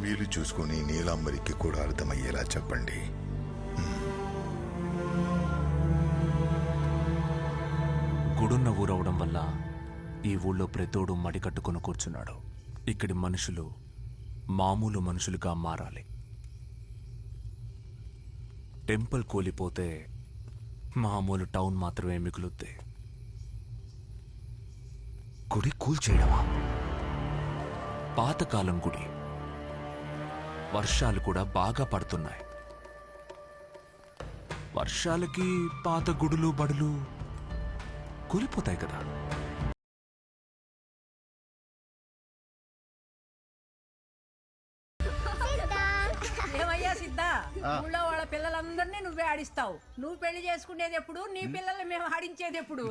వీలు చూసుకొని నీలాంబరికి కూడా అర్థమయ్యేలా చెప్పండి. గుడున్న ఊరవడం వల్ల ఈ ఊళ్ళో ప్రతోడు మడికట్టుకుని కూర్చున్నాడు. ఇక్కడి మనుషులు మామూలు మనుషులుగా మారాలి. టెంపుల్ కూలిపోతే మామూలు టౌన్ మాత్రమే మిగులుద్ది. గుడి కూల్చేయడమా పాతకాలం గుడి. వర్షాలు కూడా బాగా పడుతున్నాయి. వర్షాలకి పాత గుడులు బడులు కూలిపోతాయి కదా. ఏమయ్యా సిద్ధ? ఊళ్ళో వాళ్ళ పిల్లలందరినీ నువ్వే ఆడిస్తావు. నువ్వు పెళ్ళి చేసుకునేది ఎప్పుడు నీ పిల్లల్ని మేము ఆడించేది ఎప్పుడు?